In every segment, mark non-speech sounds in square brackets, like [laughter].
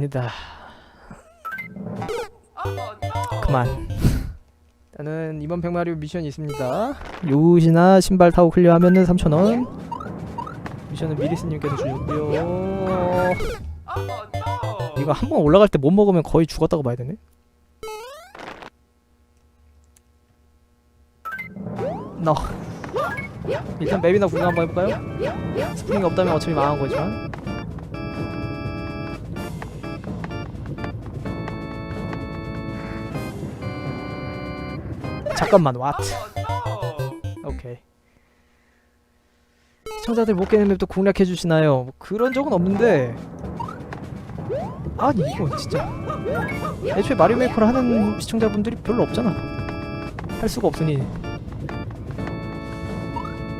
갑니다. 그만. 일단은 이번 백마리오 미션이 있습니다. 요시나 신발 타고 클리어하면은 3,000원. 미션은 미리스님께서 주셨고요. 이거 한 번 올라갈 때 못 먹으면 거의 죽었다고 봐야 되네. 너. 일단 맵이나 구경 한번 해볼까요? 스프링이 없다면 어차피 망한 거지만. 잠깐만, what? 오케이. 시청자들 못 깨는 맵도 공략해 주시나요? 뭐 그런 적은 없는데. 아니 이거 진짜. 애초에 마리오 메이커를 하는 시청자분들이 별로 없잖아. 할 수가 없으니.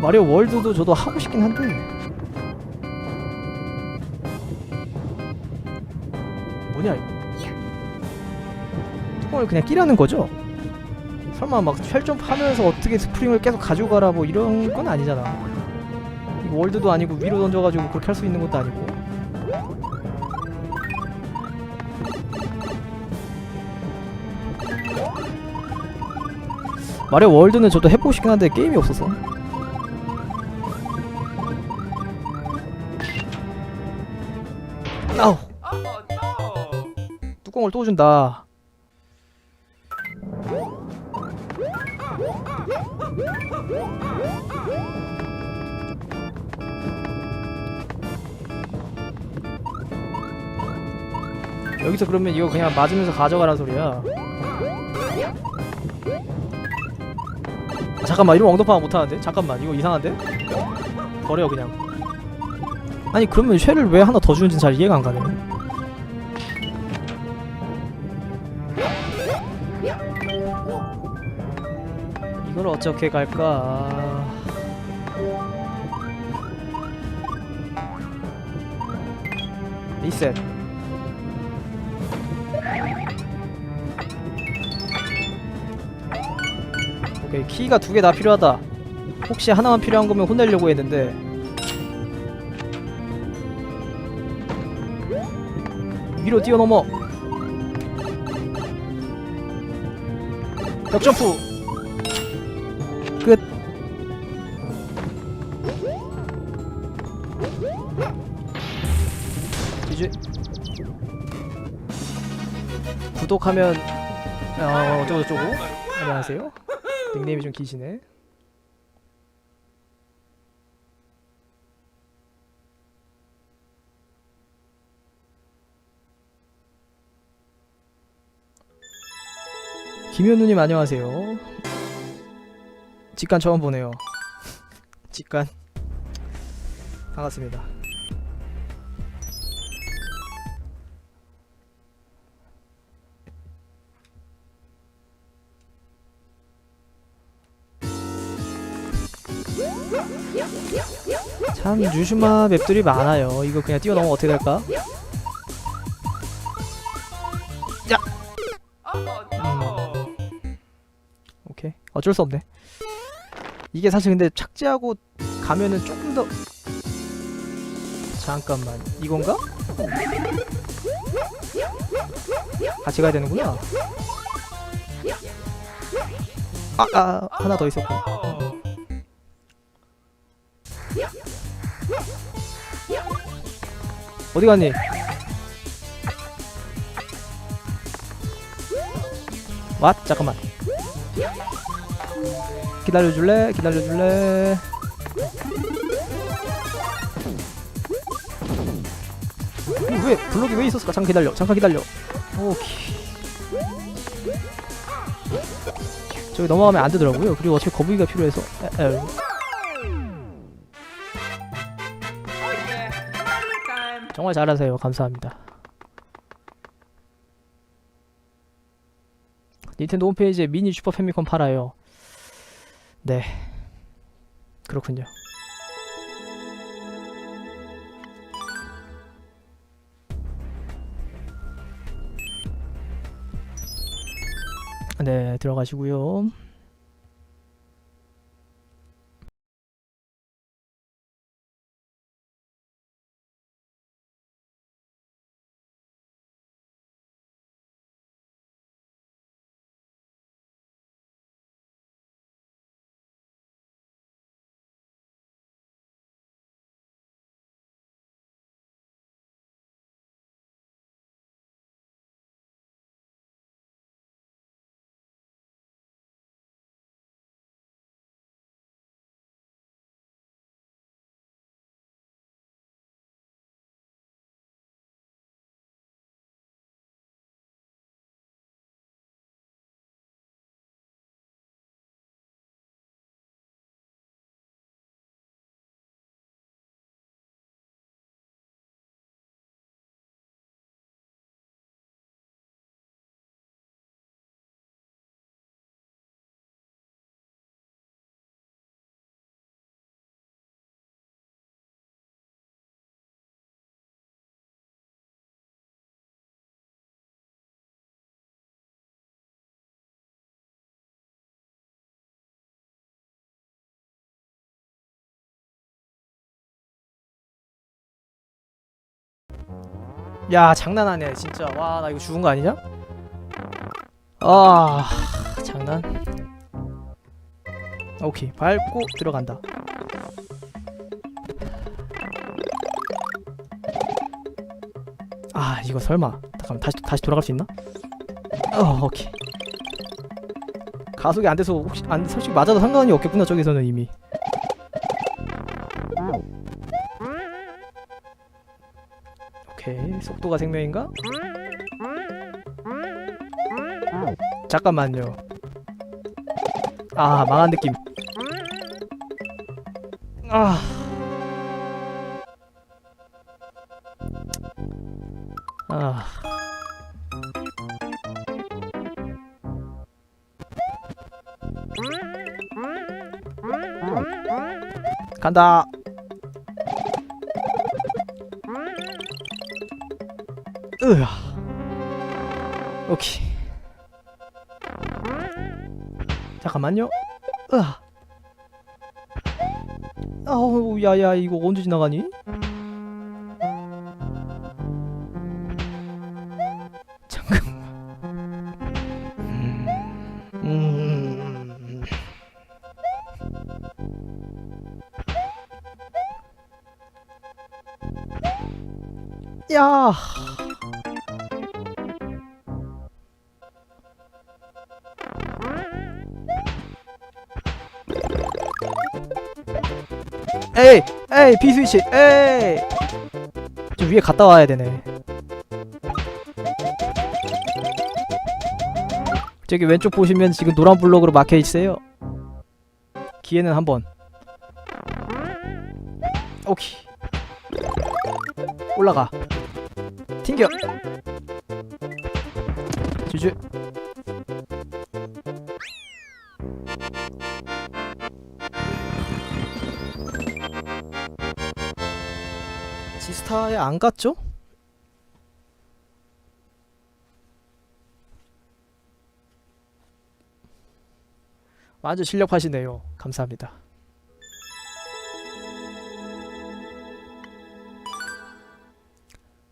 마리오 월드도 저도 하고 싶긴 한데. 뭐냐? 이거. 뚜껑을 그냥 끼라는 거죠? 설마 막 쉘점프 하면서 어떻게 스프링을 계속 가지고 가라 뭐 이런 건 아니잖아. 월드도 아니고 위로 던져가지고 그렇게 할 수 있는 것도 아니고. 마리오 월드는 저도 해보고 싶긴 한데 게임이 없어서. 아우 뚜껑을 또 준다. 여기서 그러면 이거 그냥 맞으면서 가져가란 소리야. 잠깐만 이러면 엉덩방아 못하는데? 잠깐만 이거 이상한데? 버려 그냥 아니 그러면 쉘을 왜 하나 더 주는지 잘 이해가 안 가네 이걸 어떻게 갈까 리셋 오케이 키가 두 개 다 필요하다. 혹시 하나만 필요한 거면 혼내려고 했는데. 위로 뛰어넘어. 역점프. 끝. 이제 구독하면 어 어쩌고 저쩌고 안녕하세요 닉네임이 좀 기시네. 김현우님 안녕하세요. 직관 처음 보네요. [laughs] 직관. 반갑습니다 참 유슈마 맵들이 많아요 이거 그냥 뛰어넘으면 어떻게 될까? 야! 음. 오케이 어쩔 수 없네 이게 사실 근데 착지하고 가면은 조금 더 잠깐만 이건가? 같이 가야 되는구나 아, 아 하나 더 있었고 어디 갔니? 왓? 잠깐만 기다려줄래? 기다려줄래? 왜 블록이 왜 있었을까? 잠깐 기다려 잠깐 기다려 오케이 저기 넘어가면 안 되더라고요 그리고 어차피 거북이가 필요해서 에, 에. 정말 잘하세요. 감사합니다. 닌텐도 홈페이지에 미니 슈퍼 패미콘 팔아요. 네. 그렇군요. 네 들어가시고요 야 장난하네 진짜. 와 나 이거 죽은 거 아니냐? 아 장난. 오케이 밟고 들어간다. 아 이거 설마. 잠깐 다시 다시 돌아갈 수 있나? 어 오케이. 가속이 안 돼서 혹시 안 솔직히 맞아도 상관이 없겠구나 저기서는 이미 오케이 속도가 생명인가? 잠깐만요 아 망한 느낌 아 아. 간다. 으아. 오케이. 잠깐만요. 으아. 아우 야야 이거 언제 지나가니? 음. 음. 야. 에이, 에이, B 스위치, 에이. 저 위에 갔다 와야 되네. 저기 왼쪽 보시면 지금 노란 블록으로 막혀 있어요. 기회는 한 번. 오케이. 올라가. 튕겨. 주주. 스타에 안 갔죠? 완전 실력파시네요. 감사합니다.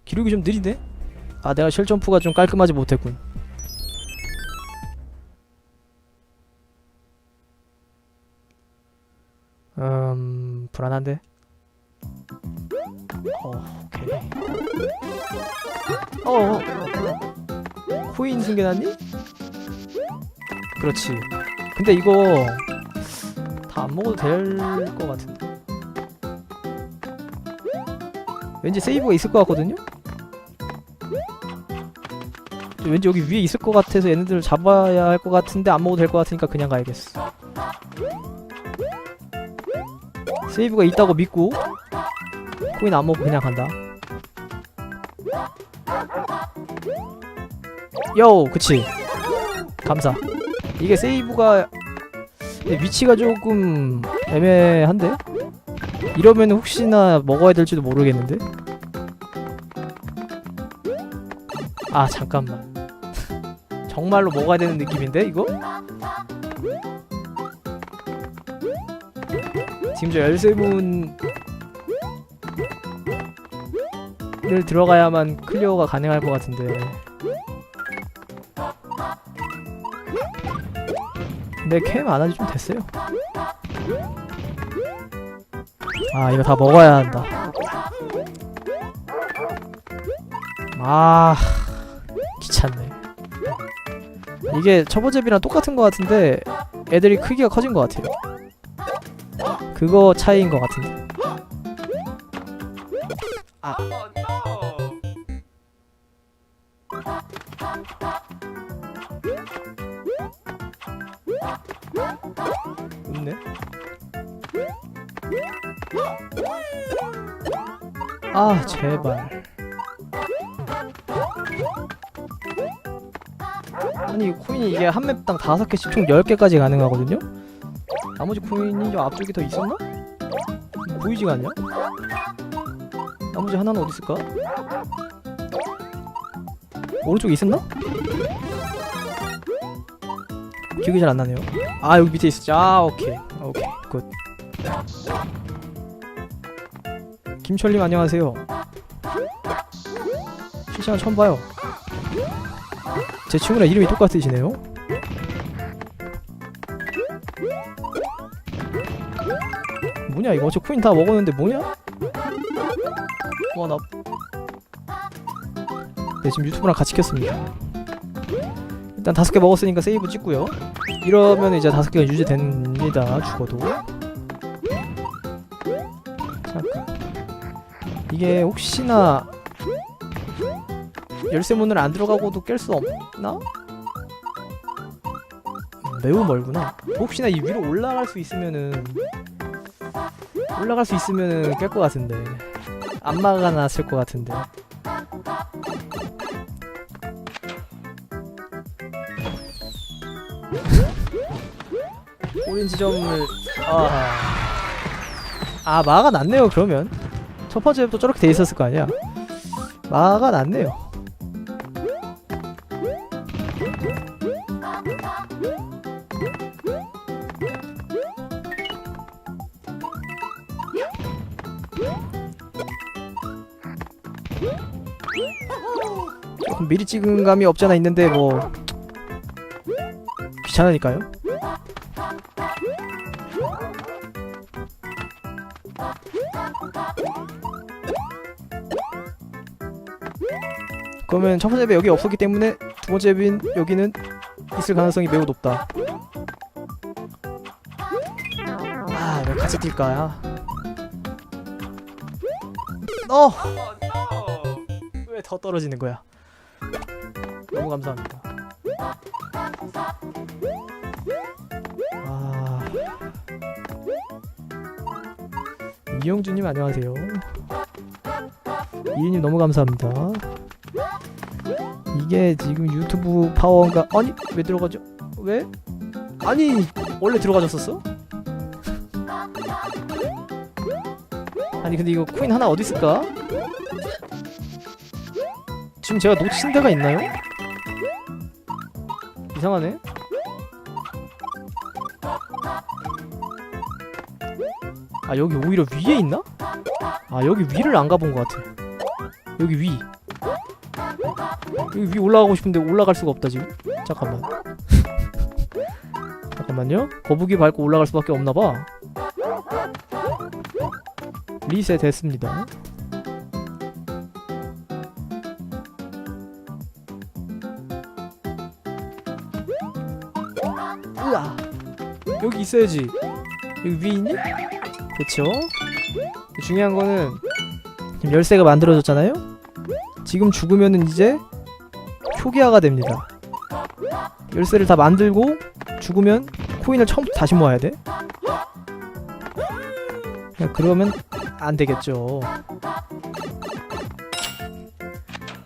기록이 좀 느리네? 아 내가 쉘 점프가 좀 깔끔하지 못했군. 음 불안한데. 어 오케이. 어 코인 숨겨놨니? 그렇지. 근데 이거 다 안 먹어도 될 것 같은데. 왠지 세이브가 있을 것 같거든요. 왠지 여기 위에 있을 것 같아서 얘네들을 잡아야 할 것 같은데 안 먹어도 될 것 같으니까 그냥 가야겠어. 세이브가 있다고 믿고 코인 안 먹고 그냥 간다. 요, 그치. 감사. 이게 세이브가 위치가 조금 애매한데? 이러면 혹시나 먹어야 될지도 모르겠는데? 아 잠깐만 [laughs] 정말로 먹어야 되는 느낌인데 이거? 지금 저 열쇠 문을 들어가야만 클리어가 가능할 것 같은데. 근데 캠 안 한지 좀 됐어요. 아 이거 다 먹어야 한다. 아 귀찮네. 이게 초보잽이랑 똑같은 것 같은데 애들이 크기가 커진 것 같아요. 그거 차이인 것 같은데 없네 아 제발 아니 코인이 이게 한 맵당 다섯 개씩 총 10개까지 가능하거든요? 나머지 코인이 저 앞쪽에 더 있었나? 보이지가 않냐? 나머지 하나는 어디 있을까? 오른쪽에 있었나? 기억이 잘 안 나네요. 아 여기 밑에 있었지. 아 오케이 오케이 굿. 김철님 안녕하세요. 실시간 처음 봐요. 제 친구랑 이름이 똑같으시네요. 뭐냐 이거 저 코인 다 먹었는데 뭐냐? 와나 네 지금 유튜브랑 같이 켰습니다. 일단 다섯 개 먹었으니까 세이브 찍고요. 이러면 이제 다섯 개가 유지됩니다. 죽어도. 잠깐. 이게 혹시나 열쇠문을 안 들어가고도 깰 수 없나? 음, 매우 멀구나. 혹시나 이 위로 올라갈 수 있으면은 올라갈 수 있으면은 깰 것 같은데 안 막아놨을 것 같은데. 오린 지점을. 아, 아 막아놨네요 그러면. 첫 번째 맵도 저렇게 돼 있었을 거 아니야. 막아놨네요. 조금 미리 찍은 감이 없잖아 있는데 뭐 귀찮으니까요 그러면 첫 번째 맵 여기 없었기 때문에 두 번째 맵인 여기는 있을 가능성이 매우 높다. 아, 왜 같이 뛸까요? 어! 왜 더 떨어지는 거야? 너무 감사합니다. 이영주님 안녕하세요. 이인님 너무 감사합니다. 이게 지금 유튜브 파워인가? 아니 왜 들어가죠? 왜? 아니 원래 들어가졌었어? 아니 근데 이거 코인 하나 어디 있을까? 지금 제가 놓친 데가 있나요? 이상하네. 아 여기 오히려 위에 있나? 아 여기 위를 안 가본 것 같아. 여기 위. 여기 위 올라가고 싶은데 올라갈 수가 없다 지금. 잠깐만. [laughs] 잠깐만요. 거북이 밟고 올라갈 수밖에 없나 봐. 리셋 됐습니다. 으아. 여기 있어야지. 여기 위에 있니? 그쵸? 중요한 거는 지금 열쇠가 만들어졌잖아요? 지금 죽으면은 이제 초기화가 됩니다. 열쇠를 다 만들고 죽으면 코인을 처음부터 다시 모아야 돼. 야, 그러면 안 되겠죠.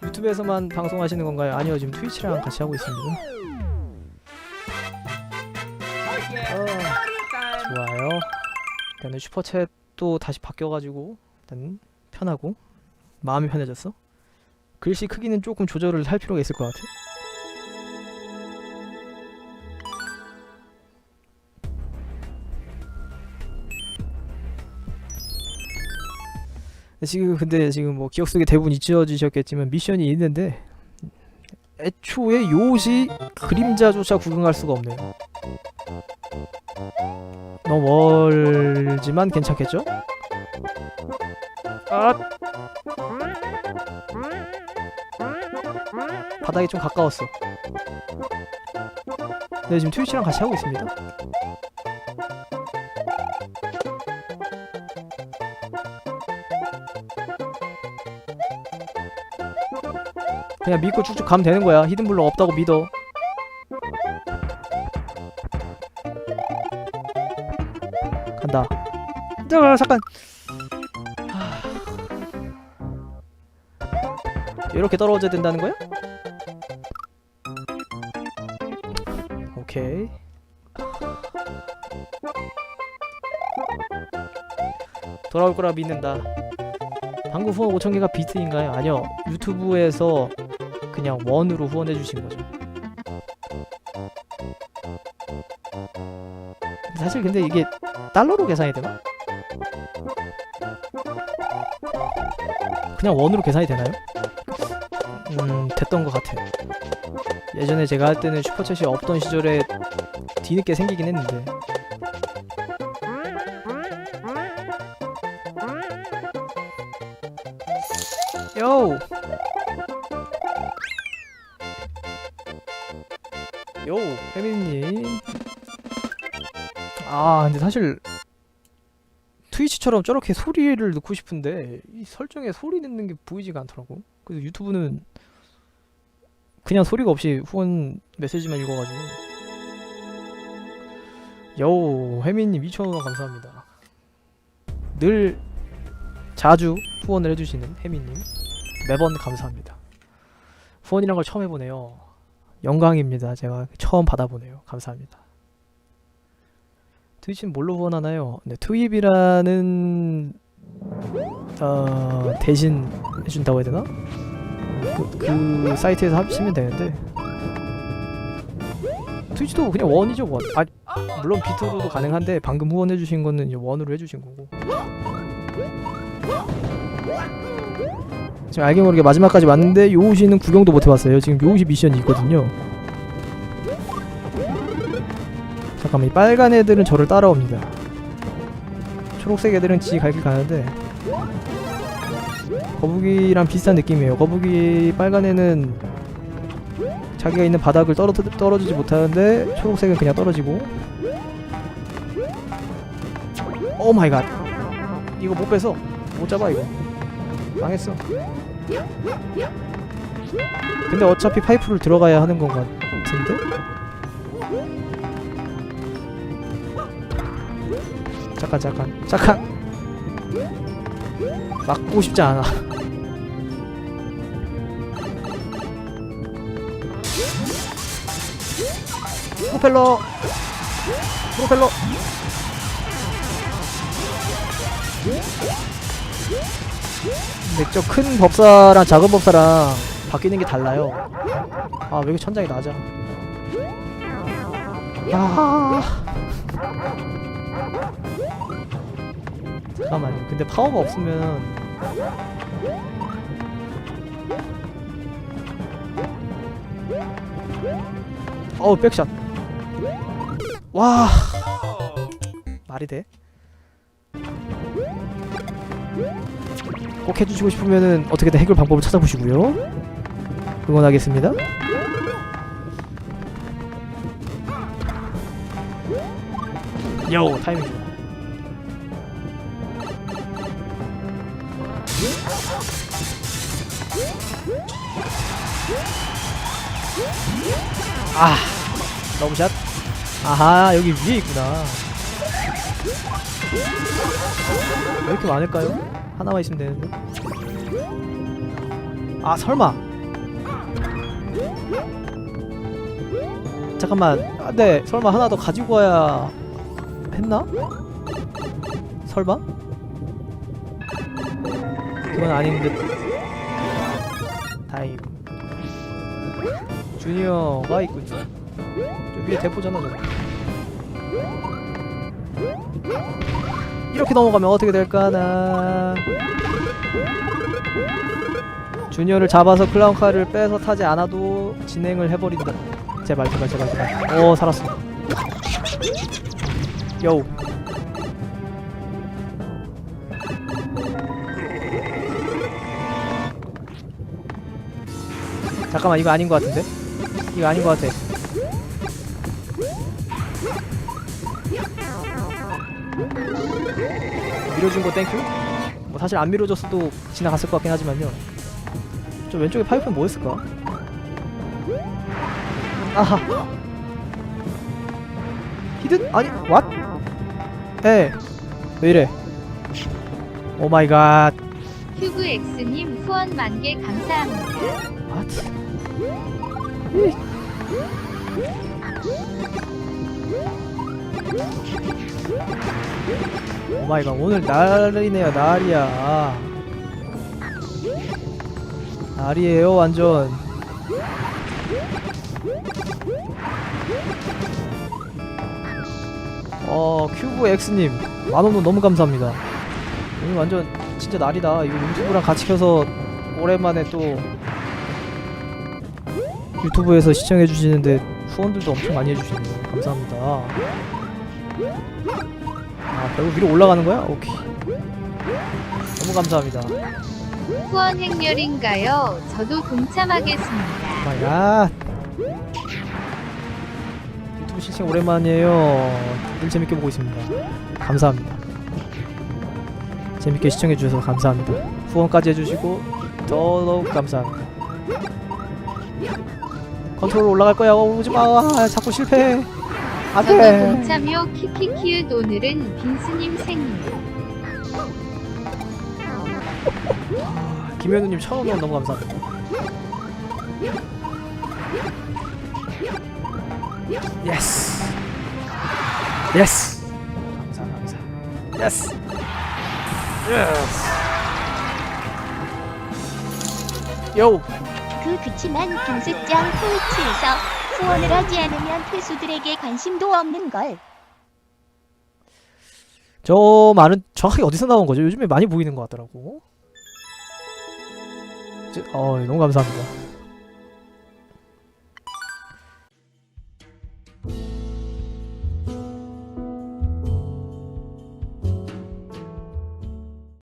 유튜브에서만 방송하시는 건가요? 아니요, 지금 트위치랑 같이 하고 있습니다. 일단은 슈퍼챗도 다시 바뀌어가지고 일단 편하고 마음이 편해졌어. 글씨 크기는 조금 조절을 할 필요가 있을 것 같아. 지금 근데 지금 뭐 기억 속에 대부분 잊혀지셨겠지만 미션이 있는데 애초에 요시 그림자조차 구경할 수가 없네요. 너무 멀지만 괜찮겠죠? 아 바닥에 좀 가까웠어. 네 지금 트위치랑 같이 하고 있습니다. 그냥 믿고 쭉쭉 가면 되는 거야. 히든블럭 없다고 믿어. 간다. 잠깐. 이렇게 떨어져야 된다는 거야? 오케이. 돌아올 거라 믿는다. 방금 후원 5,000개가 비트인가요? 아니요. 유튜브에서 그냥 원으로 후원해 주신 거죠. 사실 근데 이게 달러로 계산이 되나? 그냥 원으로 계산이 되나요? 음 됐던 것 같아 예전에 제가 할 때는 슈퍼챗이 없던 시절에 뒤늦게 생기긴 했는데 요! 요! 아 근데 사실 트위치처럼 저렇게 소리를 넣고 싶은데 이 설정에 소리 넣는 게 보이지가 않더라고. 그래서 유튜브는 그냥 소리가 없이 후원 메시지만 읽어가지고. 여우 혜민님 2,000원 감사합니다. 늘 자주 후원을 해주시는 혜민님 매번 감사합니다. 후원이란 걸 처음 해보네요. 영광입니다. 제가 처음 받아보네요. 감사합니다 트위치는 뭘로 후원하나요? 네, 트윕이라는 어, 대신 해준다고 해야 되나? 그, 그 사이트에서 합치면 되는데 트위치도 그냥 원이죠 원. 아 물론 비트로도 가능한데 방금 후원해주신 거는 이제 원으로 해주신 거고. 지금 알게 모르게 마지막까지 왔는데 요우시는 구경도 못 해봤어요. 지금 요우시 미션이 있거든요. 잠깐만 이 빨간 애들은 저를 따라옵니다. 초록색 애들은 지 갈 길 가는데 거북이랑 비슷한 느낌이에요. 거북이 빨간 애는 자기가 있는 바닥을 떨어, 떨어지지 못하는데 초록색은 그냥 떨어지고 오 마이 갓 이거 못 뺏어 못 잡아 이거 망했어 근데 어차피 파이프를 들어가야 하는 건 같은데? 잠깐 잠깐 잠깐. 막고 싶지 않아. 프로펠러. 프로펠러. 근데 저 큰 법사랑 작은 법사랑 바뀌는 게 달라요. 아 왜 이렇게 천장이 낮아? 아 잠깐만요. 근데 파워가 없으면 어우 백샷. 와. 말이 돼? 꼭 해주시고 싶으면은 어떻게든 해결 방법을 찾아보시고요. 응원하겠습니다 요 타이밍 좋아 아 러브샷. 아하 여기 위에 있구나. 왜 이렇게 많을까요? 하나만 있으면 되는데. 아 설마. 잠깐만. 아, 네 설마 하나 더 가지고 와야 했나? 설마? 그건 아닌 듯. 다행이고 주니어가 있군요. 저 위에 대포잖아 저거 이렇게 넘어가면 어떻게 될까나. 주니어를 잡아서 클라운카를 빼서 타지 않아도 진행을 해버린다. 제발 제발 제발 제발. 오 살았어 요 잠깐만 이거 아닌 것 같은데 이거 아닌 것 같아 밀어준 거 땡큐? 뭐 사실 안 밀어줬어도 지나갔을 것 같긴 하지만요 저 왼쪽에 파이프는 뭐였을까? 아하 히든? 아니 왓? 에 왜이래? 오 마이갓. 큐브 X님 후원 만개 감사합니다. 왓? 오마이 갓. 오늘 날이네요 날이야. 날이에요 완전 어 큐브 X님 만원도 너무 감사합니다 오늘 완전 진짜 날이다 이거 유튜브랑 같이 켜서 오랜만에 또 유튜브에서 시청해 주시는데 후원들도 엄청 많이 해주시네요. 감사합니다. 아 결국 위로 올라가는 거야? 오케이. 너무 감사합니다. 후원 행렬인가요? 저도 동참하겠습니다. 마야. 유튜브 시청 오랜만이에요. 늘 재밌게 보고 있습니다. 감사합니다. 재밌게 시청해 주셔서 감사합니다. 후원까지 해주시고 더더욱 감사합니다. 컨트롤 올라갈 거야. 어, 오지 마. 아, 자꾸 실패해. 안 돼. 동참요 키키키읒 오늘은 빈스님 생일. 김현우님 천원 원 너무 감사합니다. 예스. 예스. 감사 감사. 예스. 예스. 요. 그 그치만 김수장 트위치에서 후원을 하지 않으면 퇴수들에게 관심도 없는 걸. 저 말은 정확히 어디서 나온 거죠? 요즘에 많이 보이는 것 같더라고. 저, 어, 너무 감사합니다.